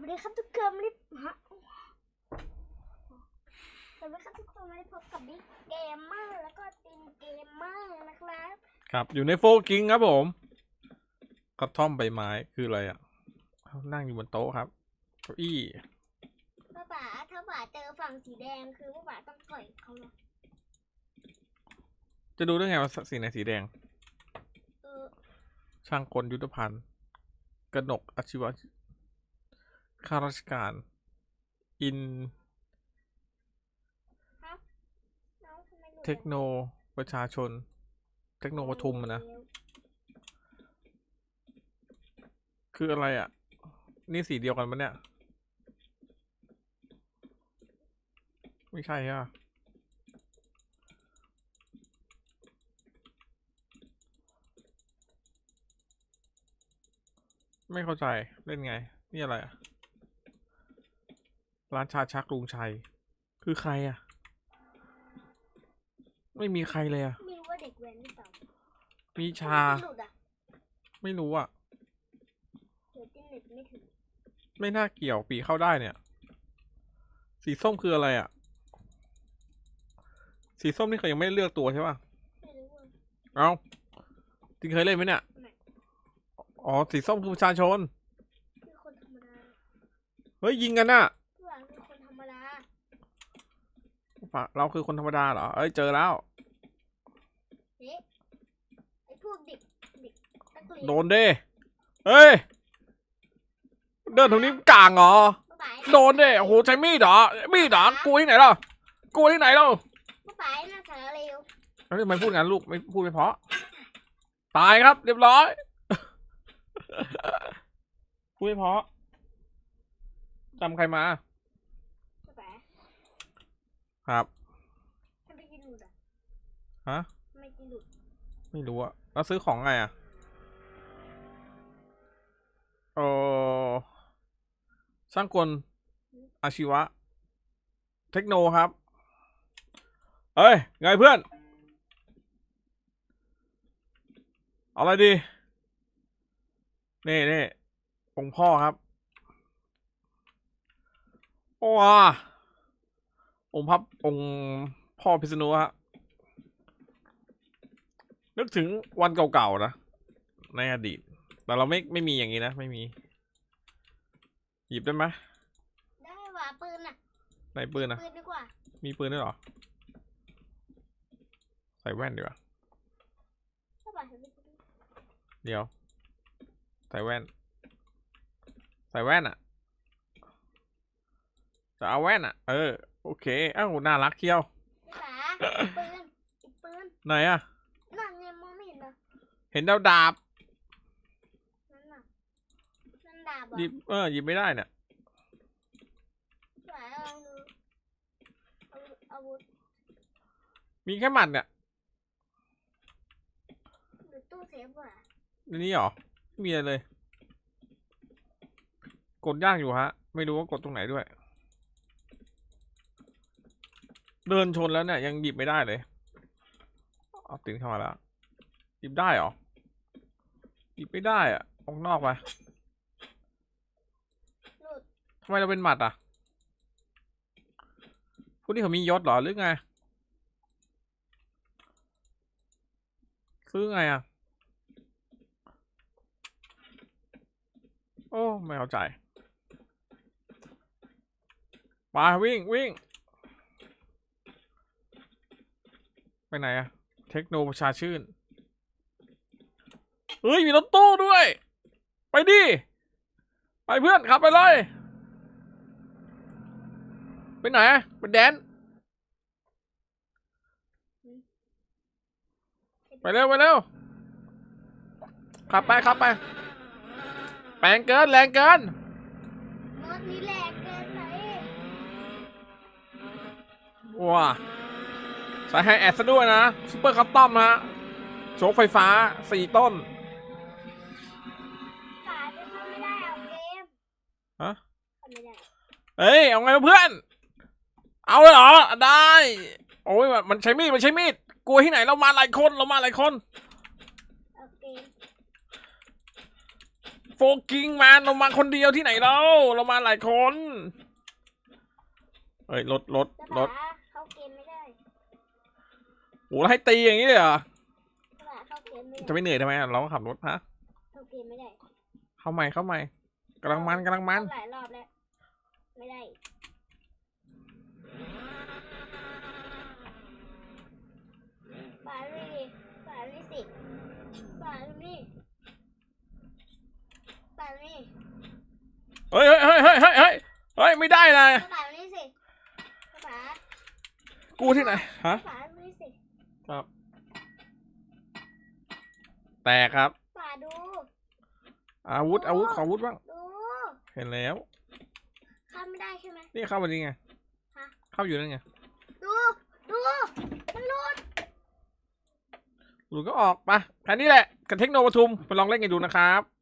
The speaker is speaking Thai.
วัสดีครับทุกคนวันนี้ฮะสวัสดีครับทุกคนวันนี้พบกับบิ๊กเกมเมอร์แล้วก็ตินเกมเมอร์นะครับ ครับอยู่ในโฟกิงครับผมกระท่อมใบไม้คืออะไรอะเขานั่งอยู่บนโต๊ะครับเก้าอี้ป้าป๋าถ้าป๋าเจอฝั่งสีแดงคือป้าป๋าต้องต่อยเขาเลยจะดูได้ไงว่าสีไหนสีแดงเออช่างกลยุทธพันธ์กนกอาชีวะ ข้าราชการ อินน้องทำไมหลุดเทคโนประชาชน เทคโนปทุมอะนะ คืออะไรอะ นี่สีเดียวกันปะเนี่ย ไม่ใช่อะ ไม่เข้าใจเล่นไง นี่อะไรอะ ร้านชาชักลุงชัย คือใครอะไม่มีใครเลยอะไม่รู้ว่าเด็กแว้นหรือเปล่ามีชา หลุดอะไม่รู้อะเดี๋ยวตินเน็ตไม่ถึงไม่น่าเกี่ยวปีเข้าได้เนี่ย สีส้มคืออะไรอะสีส้มนี่เขายังไม่ได้เลือกตัวใช่ป่ะไม่รู้ว่าเอาจริงเคยเล่นไหมเนี่ยไม่อ๋อสีส้มคือประชาชน คือคนธรรมดา เฮ้ยยิงกันน่ะ พี่หวังคือคนธรรมดา ปะ เราคือคนธรรมดาเหรอ เอ้ยเจอแล้วเฮ้ไอพวกเด็กเด็กนักเรียนโดนเด้เฮ้ย เดินตรงนี้กลางเหรอป้าป๋าโดนเด้โอ้โหใช้มีดเหรอ มีดเหรอกูที่ไหนล่ะกูที่ไหนล่ะป้าป๋าน่าสารเลวเฮ้ยทำไมพูดงั้นลูกไม่พูดไม่เพราะ ตายครับ เรียบร้อย พูดไม่เพราะจำใครมาป้าป๋า ครับทำไมกินหลุดอะฮะทำไมกินหลุดไม่รู้อะแล้วซื้อของไงอะโอ้ช่างกลอาชีวะ เทคโนครับเอ้ย ไงเพื่อนเอาอะไรดี นี่นี่องค์พ่อครับ โอ้ว้า องค์พับองค์พ่อพิษณุฮะนึกถึงวันเก่าๆนะ ในอดีต แต่เราไม่ไม่มีอย่างนี้นะ ไม่มี หยิบได้ไหมได้ว่าปืนอะไหนปืนนะปืนดีกว่า มีปืนด้วยเหรอ ใส่แว่นดีกว่าป้าป๋าเห็นไหมเดี๋ยว ใส่แว่น ใส่แว่นอะจะเอาแว่นอะเออ โอเคอ้าวน่ารักเที่ยวป้าป๋าปืนอีกปืนไหนอะนั่นไงมองไม่เห็นเหรอเห็นดาวดาบนั่นน่ะนั่นดาบเหรอหยิบเออหยิบไม่ได้เนี่ยป้าป๋าเอาดูเอาอาวุธมีแค่หมัดเนี่ยหรือตู้เซฟว่ะในนี้เหรอไม่มีอะไรเลย กดยากอยู่ฮะ ไม่รู้ว่ากดตรงไหนด้วย เดินชนแล้วเนี่ยยังหยิบไม่ได้เลยเอาตินเข้ามาแล้วหยิบได้เหรอหยิบไม่ได้อะออกนอกไปทำไมเราเป็นหมัดอะพวกนี้เขามียศเหรอหรือไงซื้อไงอะ โอ้ ไม่เข้าใจมาวิ่งวิ่ง ไปไหนอะเทคโนประชาชื่น เฮ้ย มีรถตู้ด้วย ไปดิ ไปเพื่อนขับไปเลย ไปไหนไปแดน ไปเร็ว ไปเร็ว ขับไป ขับไปแปลงเกิน แรงเกินรถนี้แรงเกินไปว้า ใส่ไฮแอดซะด้วยนะซูเปอร์คัสตอมฮะโชคไฟฟ้าสี่ต้นป๋าจะเข้าไม่ได้เอาเกมฮะเข้าไม่ได้เฮ้ย เอาไงวะเพื่อน เอาเลยเหรอ ได้ โอ้ยมันใช้มีด มันใช้มีด กลัวที่ไหนเรามาหลายคน เรามาหลายคน เอาเกมโฟกิงมาเรามาคนเดียวที่ไหนเรา เรามาหลายคน เฮ้ยรถรถแล้วรป๋าถเข้าเกมไม่ได้ โอ้แล้วให้ตีอย่างนี้เลยเหรอป๋าเข้าเกมไม่ได้จะไม่เหนื่อยทำไมอะเราก็ขับรถฮะเข้าเกมไม่ได้เข้าใหม่เข้าใหม่กำลังมันกำลังมัน เข้าหลายรอบแล้ว ไม่ได้ป๋าดูดิป๋าดูสิป๋าดูนี่ป๋าดูนี่เฮ้ยเฮ้ยเฮ้ยเฮ้ยเฮ้ยเฮ้ยเฮ้ยไม่ได้นะป๋าดูนี่สิป๋ากูที่ไหนฮะป๋าดูนี่สิ ครับ แตกครับป๋าดู อาวุธอาวุธขออาวุธบ้าง ดูเห็นแล้ว ข้ามไม่ได้ใช่ไหม นี่เข้ามาดีไง ฮะ เข้าอยู่นั่นไงดู ดู มันหลุดหลุดก็ออกไปแค่นี้แหละ กับเทคโนปทุมไปลองเล่นกันดูนะครับ